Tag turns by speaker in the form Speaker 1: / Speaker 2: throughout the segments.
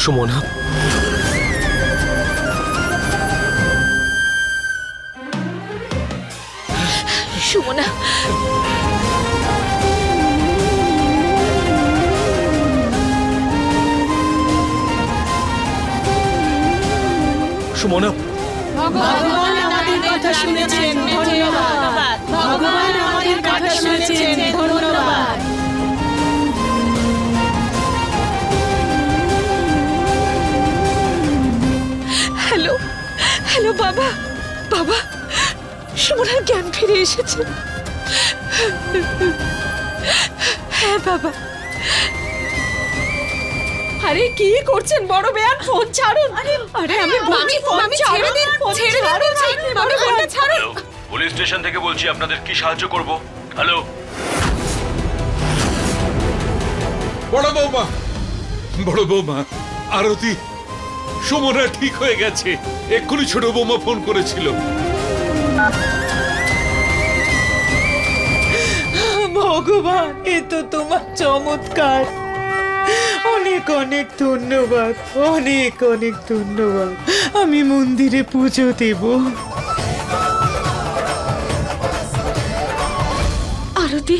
Speaker 1: সুমনা।
Speaker 2: সুমনা।
Speaker 1: সুমনা।
Speaker 3: ভগবান আমাদের কথা শুনেছেন ধন্যবাদ। ভগবান আমাদের কথা শুনেছেন ধন্যবাদ।
Speaker 2: হ্যালো বাবা। বাবা সুমনার জ্ঞান ফিরে এসেছে। হ্যাঁ বাবা। আরে কি করছেন? বড় বেয়ান ফোন ছাড়ুন। আরে আরে আমি বলছি ফোন ছেড়ে দিন ছেড়ে দিন বলছি বড় ফোনটা ছাড়ুন
Speaker 4: পুলিশ স্টেশন থেকে বলছি আপনাদের কি সাহায্য করব? হ্যালো?
Speaker 5: বড় বৌমা বড় বৌমা আরতি সুমনা ঠিক হয়ে গেছে। এক্ষুনি ছোট বৌমা ফোন করেছিল।
Speaker 3: ভগবান এ তো তোমার চমৎকার। অনেক অনেক ধন্যবাদ অনেক অনেক ধন্যবাদ। আমি মন্দিরে পুজো দেব।
Speaker 2: আরতি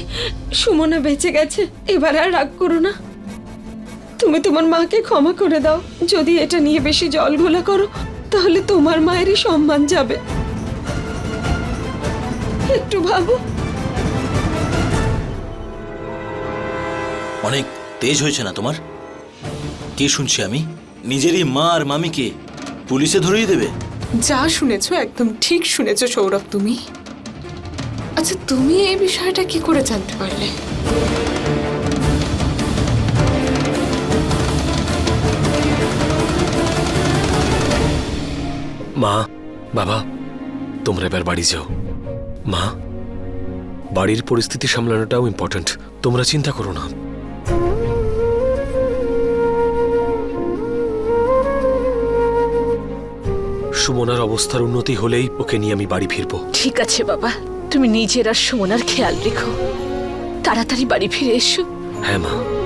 Speaker 2: সুমনা বেঁচে গেছে। এবার আর রাগ করো না। তুমি তোমার মাকে ক্ষমা করে দাও। যদি এটা নিয়ে বেশি জল ঘোলা করো তাহলে তোমার মায়েরই সম্মান যাবে। একটু ভাবো।
Speaker 6: অনেক তেজ হয়েছে না তোমার? কি শুনছি আমি? নিজেরই মা আর মামিকে পুলিশে ধরিয়ে দেবে?
Speaker 7: যা শুনেছো একদম ঠিক শুনেছো সৌরভ তুমি। আচ্ছা তুমি এই বিষয়টা কি করে জানতে পারলে?
Speaker 1: মা বাবা তোমরা এবার বাড়ি যাও। মা বাড়ির পরিস্থিতি সামলানোটাও ইম্পর্ট্যান্ট তোমরা চিন্তা করো না। সুমনার অবস্থার উন্নতি হলেই ওকে নিয়ে আমি বাড়ি ফিরবো।
Speaker 2: ঠিক আছে বাবা। তুমি নিজের আর সুমনার খেয়াল রেখো। তাড়াতাড়ি বাড়ি ফিরে এসো।
Speaker 1: হ্যাঁ মা।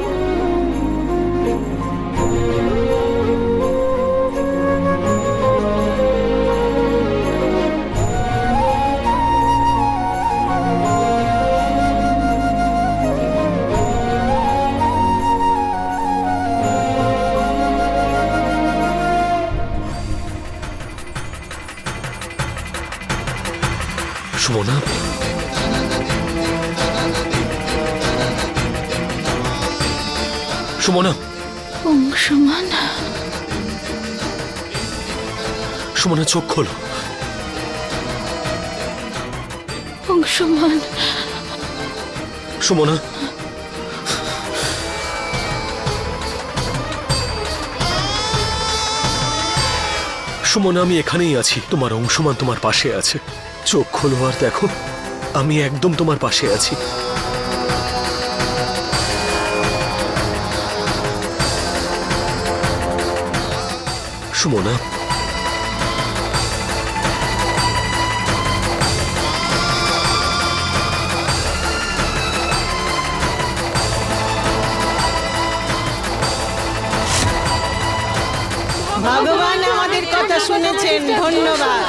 Speaker 1: সুমনা সুমনা
Speaker 2: অংশমান
Speaker 1: সুমনা চোখ খোলো।
Speaker 2: অংশমান
Speaker 1: সুমনা সুমনা আমি এখানেই আছি। তোমার অংশমান তোমার পাশে আছে। চোখ খোলো আর দেখো, আমি একদম তোমার পাশে আছি। সুমনা।
Speaker 3: ভগবান আমাদের কথা শুনেছেন, ধন্যবাদ।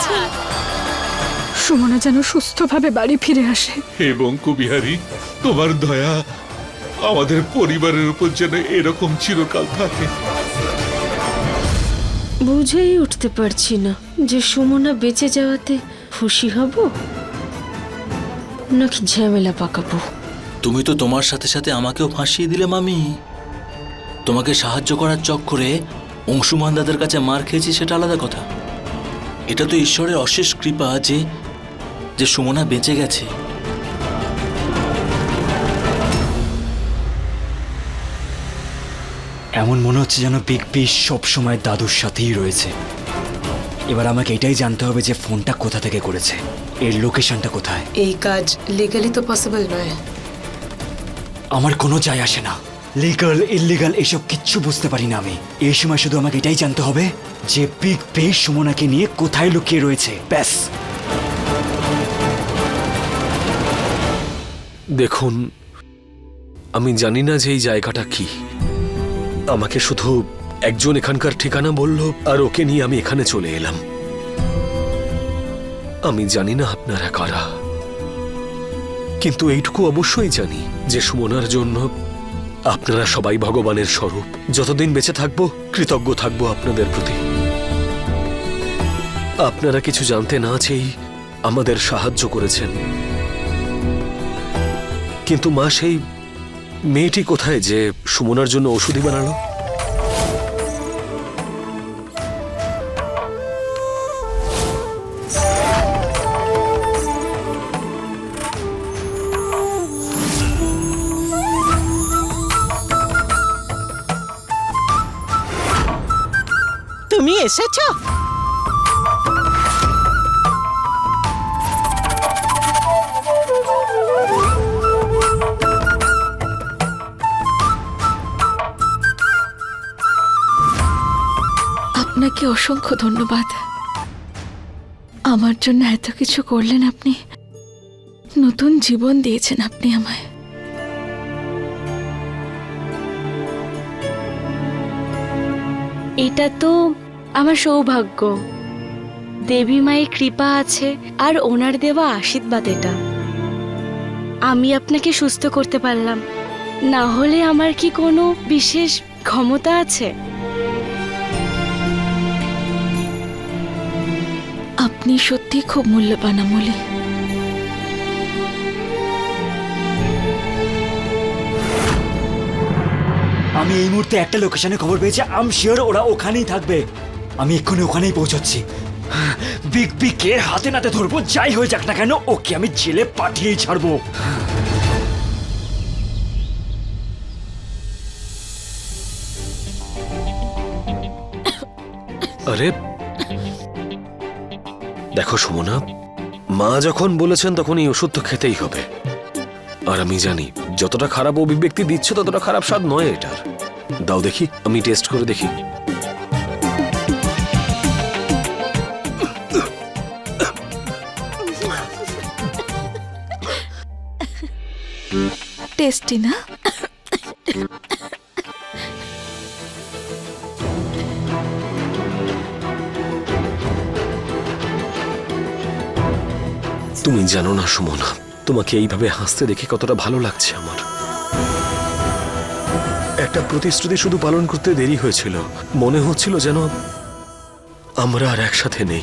Speaker 8: সুমনা যেন সুস্থভাবে বাড়ি ফিরে আসে।
Speaker 5: এবং কুবিহারি তোমার দয়া আমাদের পরিবারের উপর যেন এরকম চিরকাল থাকে।
Speaker 2: বুঝেই উঠতে পারছি না যে সুমনা বেঁচে যাওয়াতে খুশি হব নাকি ঝামেলা পাকাবো।
Speaker 6: তুমি তো তোমার সাথে সাথে আমাকেও ফাঁসিয়ে দিলে মামি। তোমাকে সাহায্য করার চক্করে অংশুমান দাদার কাছে মার খেয়েছি সেটা আলাদা কথা। এটা তো ঈশ্বরের অশেষ কৃপা যে যে সুমনা বেঁচে গেছে।
Speaker 9: এমন মনে হচ্ছে যেন বিগ বিশ সবসময় দাদুর সাথেই রয়েছে। এবার আমাকে এটাই জানতে হবে যে ফোনটা কোথা থেকে করেছে। এর লোকেশনটা কোথায়?
Speaker 7: এই কাজ লিগালি তো পসিবল নয়।
Speaker 9: আমার কোনো যায় আসে না। লিগাল ইলিগাল এসব কিচ্ছু বুঝতে পারি না আমি। এই সময় শুধু আমাকে এটাই জানতে হবে যে বিগ বেশ সুমনাকে নিয়ে কোথায় লুকিয়ে রয়েছে। ব্যাস।
Speaker 1: দেখুন, আমি জানি না যে এই জায়গাটা কি। আমাকে শুধু একজন এখানকার ঠিকানা বলল আর ওকে নিয়ে আমি এখানে চলে এলাম। আমি জানি না আপনারা কারা। কিন্তু এইটুকু অবশ্যই জানি যে সুমনার জন্য আপনারা সবাই ভগবানের স্বরূপ। যতদিন বেঁচে থাকব, কৃতজ্ঞ থাকব আপনাদের প্রতি। আপনারা কিছু জানতে না চেয়েই আমাদের সাহায্য করেছেন। কিন্তু মা সেই মেয়েটি কোথায় যে সুমনার জন্য ওষুধই বানালো?
Speaker 3: তুমি এসেছ?
Speaker 8: অসংখ্য ধন্যবাদ। আমার জন্য এত কিছু করলেন আপনি। নতুন জীবন দিয়েছেন আপনি আমায়।
Speaker 10: এটা তো আমার সৌভাগ্য। দেবী মায়ের কৃপা আছে আর ওনার দেওয়া আশীর্বাদ এটা। আমি আপনাকে সুস্থ করতে পারলাম। না হলে আমার কি কোনো বিশেষ ক্ষমতা আছে?
Speaker 8: আপনি সত্যি খুব মূল্যবান আমলি।
Speaker 9: আমি এই মুহূর্তে একটা লোকেশনে খবর পেয়েছি আম শিওর ওরা ওখানেই থাকবে। আমি এক্ষুনি ওখানেই পৌঁছচ্ছি। বিগ এর হাতে নাতে ধরবো যাই হয়ে যাক না কেন ওকে আমি জেলে পাঠিয়েই ছাড়বো।
Speaker 1: আরে দেখো সুমনা, মা যখন বলেছেন তখন এই ওষুধ তো খেতেই হবে। আর আমি জানি, যতটা খারাপ অভিব্যক্তি দিচ্ছে ততটা খারাপ স্বাদ নয় এটার। দাও দেখি, আমি টেস্ট করে দেখি।
Speaker 8: টেস্টি না?
Speaker 1: তুমি জানো না, সুমনা। তোমাকে এইভাবে হাসতে দেখে কতটা ভালো লাগছে আমার। একটা প্রতিশ্রুতি শুধু পালন করতে দেরি হয়েছিল। মনে হচ্ছিল যেন আমরা আর একসাথে নেই।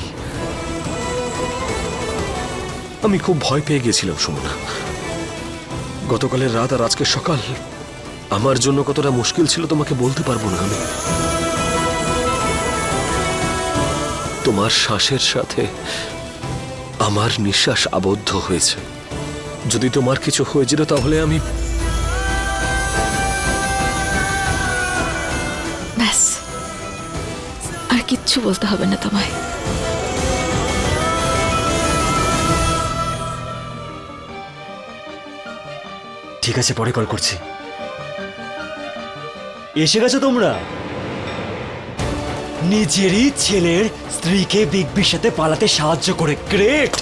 Speaker 1: আমি খুব ভয় পেয়ে গেছিলাম, সুমনা। গতকালের রাত আর আজকে সকাল, আমার জন্য কতটা মুশকিল ছিল তোমাকে বলতে পারব না আমি। তোমার শ্বাসের সাথে আমার নিঃশ্বাস আবদ্ধ হয়েছে। যদি তোমার কিছু হয়ে যেত তাহলে আমি
Speaker 8: ব্যাস। আর কিচ্ছু বলতে হবে না তোমায়।
Speaker 9: ঠিক আছে পরে কল করছি। এসে গেছো তোমরা? নিজেরই ছেলের স্ত্রীকে বিগ বির সাথে পালাতে সাহায্য করে। গ্রেট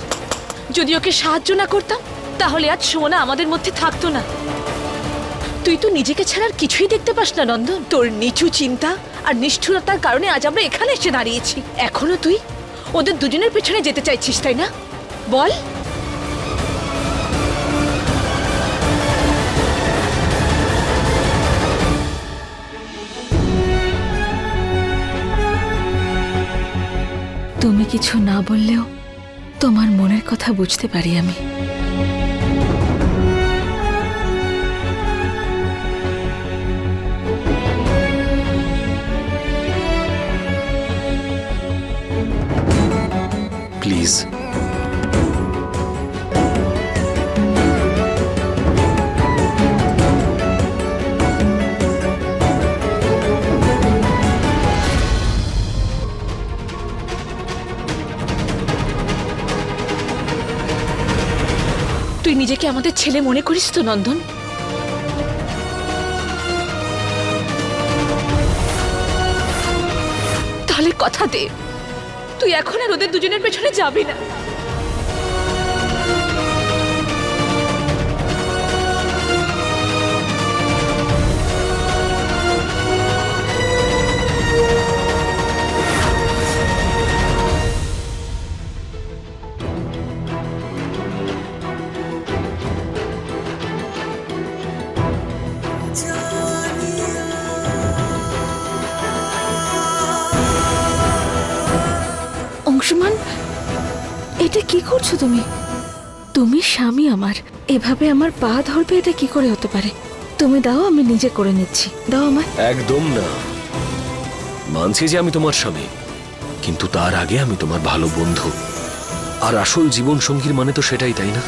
Speaker 10: যদি ওকে সাহায্য না করতাম, তাহলে আজ সোনা আমাদের মধ্যে থাকতো না। তুই তো নিজেকে ছাড়ার কিছুই দেখতে পাস না, নন্দন। তোর নিচু চিন্তা আর নিষ্ঠুরতার কারণে আজ আমরা এখানে এসে দাঁড়িয়েছি। এখনও তুই ওদের দুজনের পেছনে যেতে চাইছিস, তাই না? বল।
Speaker 8: কিছু না বললেও তোমার মনের কথা বুঝতে পারি আমি।
Speaker 1: প্লিজ
Speaker 10: তুই নিজেকে আমাদের ছেলে মনে করিস তো, নন্দন? তাহলে কথা দে। তুই এখন আর ওদের দুজনের পেছনে যাবি না।
Speaker 8: এটা কি করছ তুমি? তুমি স্বামী আমার। এভাবে আমার পা ধরবে এটা কি করে হতে পারে? তুমি দাও, আমি নিজে করে নিচ্ছি। দাও আমায়।
Speaker 1: একদম না। মানছি যে আমি তোমার স্বামী, কিন্তু তার আগে আমি তোমার ভালো বন্ধু। আর আসল জীবন সঙ্গীর মানে তো সেটাই, তাই না?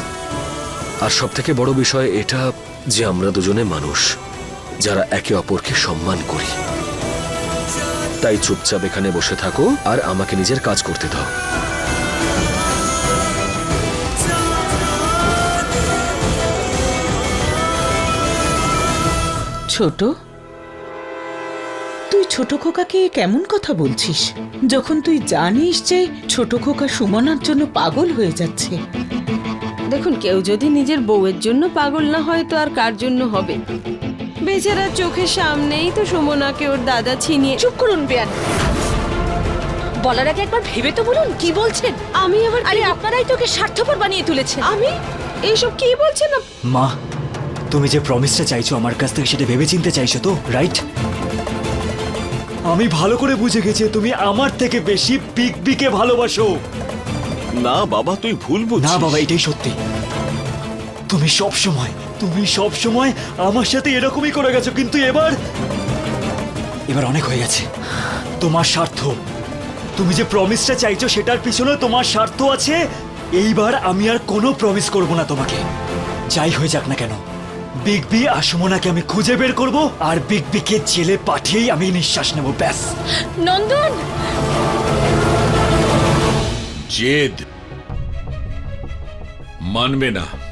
Speaker 1: আর সব থেকে বড় বিষয় এটা যে আমরা দুজনে মানুষ, যারা একে অপরকে সম্মান করি। তাই চুপচাপ এখানে বসে থাকো আর আমাকে নিজের কাজ করতে দাও।
Speaker 3: ছোট তুই ছোট খোকাকে কেমন কথা বলছিস? যখন তুই জানিস যে ছোট খোকা সুমনার জন্য পাগল হয়ে যাচ্ছে।
Speaker 2: দেখুন কেউ যদি নিজের বউয়ের জন্য পাগল না হয় তো আর কার জন্য হবে? বেচারা চোখের সামনেই তো সুমনাকে ওর দাদা ছিনিয়ে
Speaker 10: চুপ করুন বেয়ান। বলার আগে একবার ভেবে তো বলুন কি বলছেন?
Speaker 2: আমি আবার
Speaker 10: আরে আপনারাই তোকে স্বার্থপর বানিয়ে তুলেছেন।
Speaker 2: আমি? এইসব কি বলছেন
Speaker 9: মা তুমি যে প্রমিসটা চাইছো আমার কাছ থেকে সেটা ভেবে চিনতে চাইছো তো রাইট আমি ভালো করে বুঝে গেছি তুমি আমার থেকে বেশি বিগ বিকে ভালোবাসো।
Speaker 11: না বাবা তুই ভুল
Speaker 9: না বাবা এটাই সত্যি। তুমি সব সময় তুমি সব সময় আমার সাথে এরকমই করে গেছো কিন্তু এবার এবার অনেক হয়ে গেছে। তোমার স্বার্থ। তুমি যে প্রমিসটা চাইছো সেটার পিছনে তোমার স্বার্থ আছে। এইবার আমি আর কোনো প্রমিস করব না তোমাকে। যাই হয়ে যাক না কেন। বিগ বি আর সুমনাকে আমি খুঁজে বের করব আর বিগ বিকে জেলে পাঠিয়েই আমি নিঃশ্বাস নেব ব্যাস।
Speaker 10: নন্দন!
Speaker 5: জেদ। মানবে না।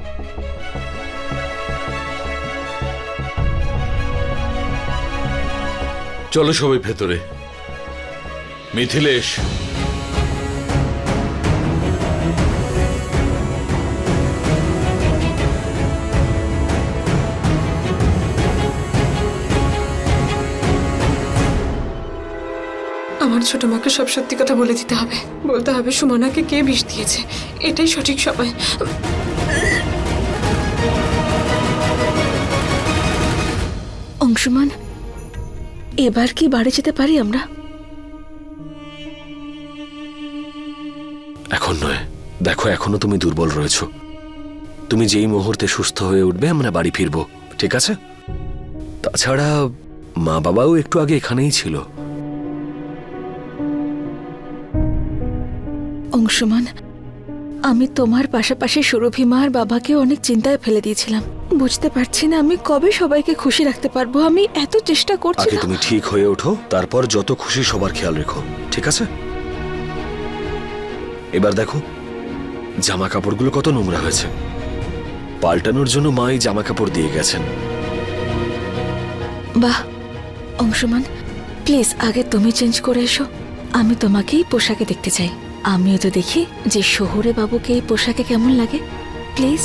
Speaker 5: চলো সবাই ভেতরে। মিথিলেশ।
Speaker 7: আমার ছোট মাকে সব সত্যি কথা বলে দিতে হবে। বলতে হবে সুমনাকে কে বিষ দিয়েছে। এটাই সঠিক সময়।
Speaker 8: অংশুমান এবার কি বাড়ি যেতে পারি আমরা?
Speaker 1: এখন নয়। দেখো এখনও তুমি দুর্বল রয়েছো। তুমি যেই মুহূর্তে সুস্থ হয়ে উঠবে আমরা বাড়ি ফিরবো ঠিক আছে? তাছাড়া মা বাবাও একটু আগে এখানেই ছিল।
Speaker 8: অংশুমান আমি তোমার পাশাপাশি সুরভি মা আর বাবাকেও অনেক চিন্তায় ফেলে দিয়েছিলাম। বুঝতে পারছি না আমি কবে সবাইকে খুশি রাখতে পারব। আমি এত চেষ্টা
Speaker 1: করছি
Speaker 8: আগে
Speaker 1: তুমি ঠিক হয়ে ওঠো তারপর যত খুশি সবার খেয়াল রেখো ঠিক আছে? এবার দেখো জামা কাপড়গুলো কত নোংরা হয়েছে। পাল্টানোর জন্য মা এই জামা কাপড় দিয়ে গেছেন।
Speaker 8: বাহ অংশমান প্লিজ আগে তুমি চেঞ্জ করে এসো। আমি তোমাকেই পোশাকে দেখতে চাই। আমিও তো দেখি যে শহুরে বাবুকে এই পোশাকে কেমন লাগে। প্লিজ।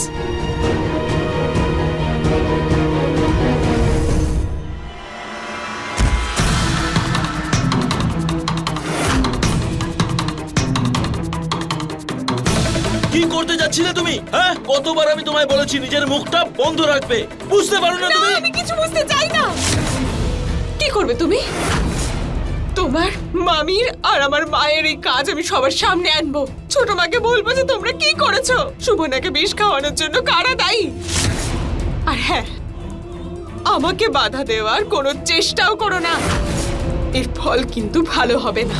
Speaker 6: কি করতে যাচ্ছিলে তুমি? হ্যাঁ? কতবার আমি তোমায় বলেছি নিজের মুখটা বন্ধ রাখবে। বুঝতে পারো না তুমি?
Speaker 7: আমি কিছু বুঝতে চাই না। কি করবে তুমি? তোমার মামির আর আমার মায়ের এই কাজ আমি সবার সামনে আনব। ছোট মাকে বলব যে তোমরা কি করেছ? সুমনাকে বিষ খাওয়ানোর জন্য কারা দায়ী? আর হ্যাঁ আমাকে বাধা দেওয়ার কোনো চেষ্টাও করো না। এর ফল কিন্তু ভালো হবে না।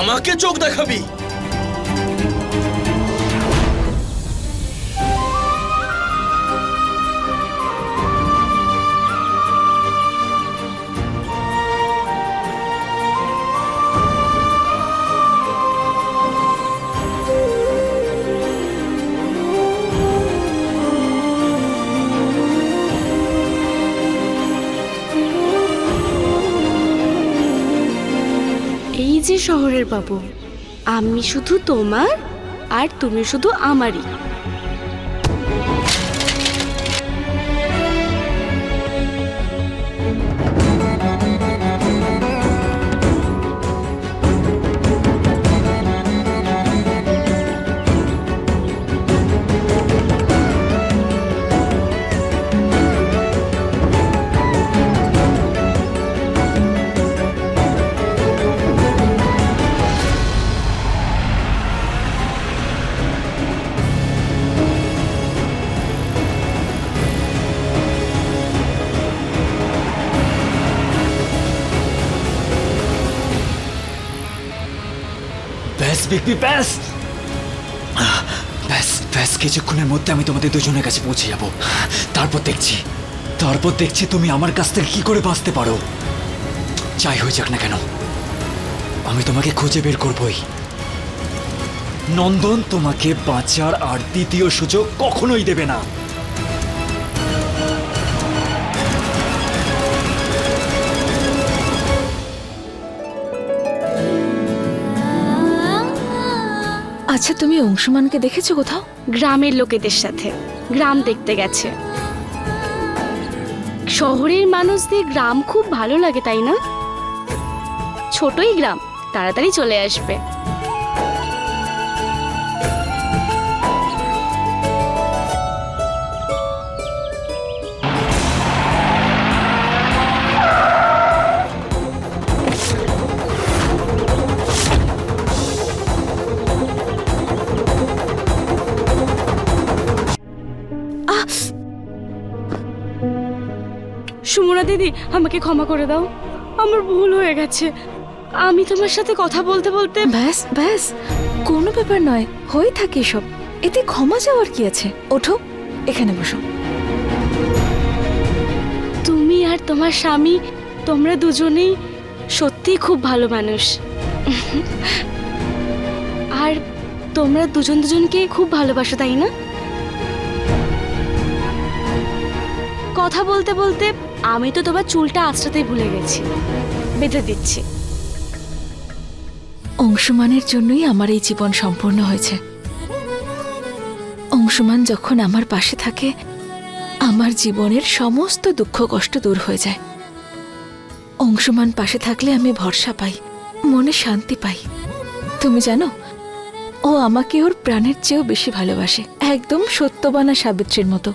Speaker 6: আমাকে চোখ দেখাবি?
Speaker 12: শহরের বাবু। আমি শুধু তোমার আর তুমি শুধু আমারই।
Speaker 9: বিপি ব্যাস। ব্যাস ব্যাস, কিছুক্ষণের মধ্যে আমি তোমাদের দুজনের কাছে পৌঁছে যাব। তারপর দেখছি তারপর দেখছি তুমি আমার কাছ থেকে কি করে বাঁচতে পারো। যাই হয়ে যাক না কেন, আমি তোমাকে খুঁজে বের করবই। নন্দন তোমাকে বাঁচার আর দ্বিতীয় সুযোগ কখনোই দেবে না।
Speaker 8: আচ্ছা তুমি অংশুমানকে দেখেছ কোথাও?
Speaker 12: গ্রামের লোকেদের সাথে। গ্রাম দেখতে গেছে। শহরের মানুষদের গ্রাম খুব ভালো লাগে, তাই না? ছোটই গ্রাম, তাড়াতাড়ি চলে আসবে। আমাকে ক্ষমা করে দাও। আমার ভুল হয়ে গেছে। আমি তোমার সাথে কথা বলতে বলতে
Speaker 8: ব্যাস ব্যাস। কোনো ব্যাপার নয়। হয়ে থাকে সব এতে ক্ষমা চাওয়ার কি আছে? ওঠো এখানে বসো।
Speaker 12: তুমি আর তোমার স্বামী তোমরা দুজনেই সত্যিই খুব ভালো মানুষ। আর তোমরা দুজন দুজনকে খুব ভালোবাসো তাই না? কথা বলতে বলতে আমি তো তোমার চুলটা আঁচড়াতেই ভুলে গেছি। বেঁধে দিচ্ছি।
Speaker 8: অংশুমানের জন্যই আমার এই জীবন সম্পূর্ণ হয়েছে। অংশুমান যখন আমার পাশে থাকে, আমার জীবনের সমস্ত দুঃখ কষ্ট দূর হয়ে যায়। অংশুমান পাশে থাকলে আমি ভরসা পাই, মনে শান্তি পাই। তুমি জানো, ও আমাকে ওর প্রাণের চেয়েও বেশি ভালোবাসে, একদম সত্যবানা সাবিত্রীর মতো।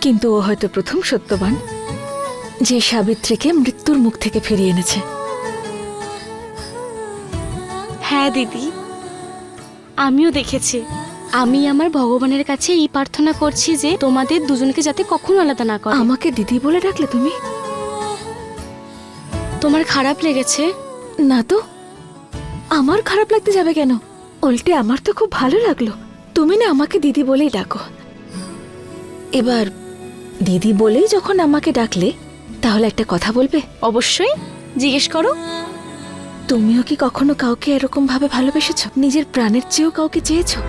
Speaker 8: কিন্তু ও হয়তো প্রথম সত্যবান। যে সাবিত্রীকে মৃত্যুর মুখ থেকে ফিরিয়ে এনেছে।
Speaker 12: হ্যাঁ দিদি। আমিও দেখেছি। আমি আমার ভগবানের কাছে এই প্রার্থনা করছি যে তোমাদের দুজনকে যাতে কখনো আলাদা না করে।
Speaker 8: আমাকে দিদি বলে ডাকলে তুমি?
Speaker 12: তোমার খারাপ লেগেছে?
Speaker 8: না তো। আমার খারাপ লাগতে যাবে কেন? উল্টে আমার তো খুব ভালো লাগল। তুমি না আমাকে দিদি বলেই ডাকো। এবার দিদি বলেই যখন আমাকে ডাকলে তাহলে একটা কথা বলবে?
Speaker 12: অবশ্যই। জিজ্ঞেস করো।
Speaker 8: তুমিও কি কখনো কাউকে এরকম ভাবে ভালোবেসেছো? নিজের প্রাণের চেয়েও কাউকে চেয়েছো?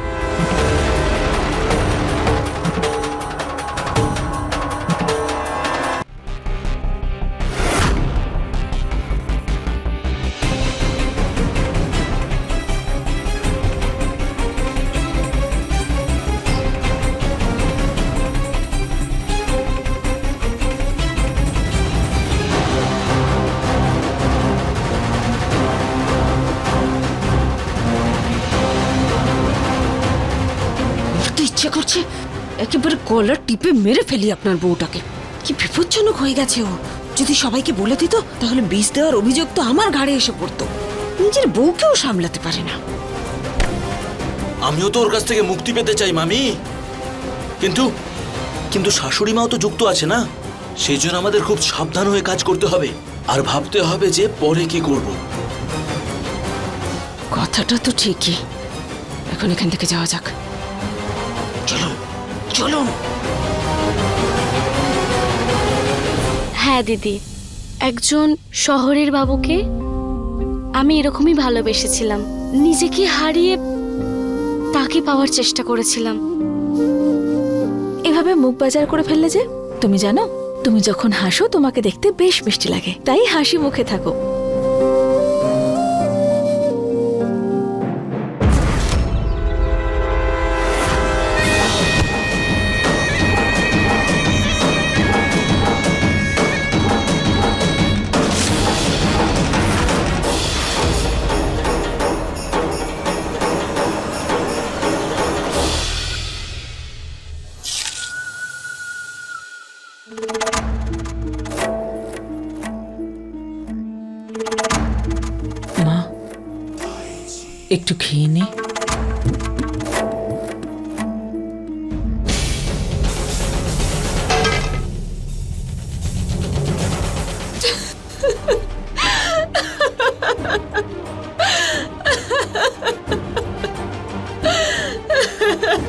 Speaker 2: গলার টিপে মেরে ফেলি আপনার বউটাকে। কি বিপজ্জনক হয়ে গেছে ও। যদি সবাইকে বলে দিত তাহলে বিষ দেওয়ার অভিযোগ তো আমার ঘাড়ে এসে পড়তো। নিজের বউকেও সামলাতে পারে না।
Speaker 6: আমিও তো ওর কাছ থেকে মুক্তি পেতে চাই মামি। কিন্তু কিন্তু শাশুড়ি মাও তো যুক্ত আছে না? সেই জন্য আমাদের খুব সাবধান হয়ে কাজ করতে হবে। আর ভাবতে হবে যে পরে কি করব।
Speaker 2: কথাটা তো ঠিকই। এখন এখান থেকে যাওয়া যাক। চলুন চলুন।
Speaker 12: হ্যাঁ দিদি। একজন শহরের বাবুকে আমি এরকমই ভালোবেসেছিলাম। নিজেকে হারিয়ে তাকে পাওয়ার চেষ্টা করেছিলাম।
Speaker 8: এভাবে মুখ বাজার করে ফেললে যে? তুমি জানো তুমি যখন হাসো তোমাকে দেখতে বেশ মিষ্টি লাগে। তাই হাসি মুখে থাকো।
Speaker 3: একটু খেয়ে নে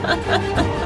Speaker 3: Ha ha ha!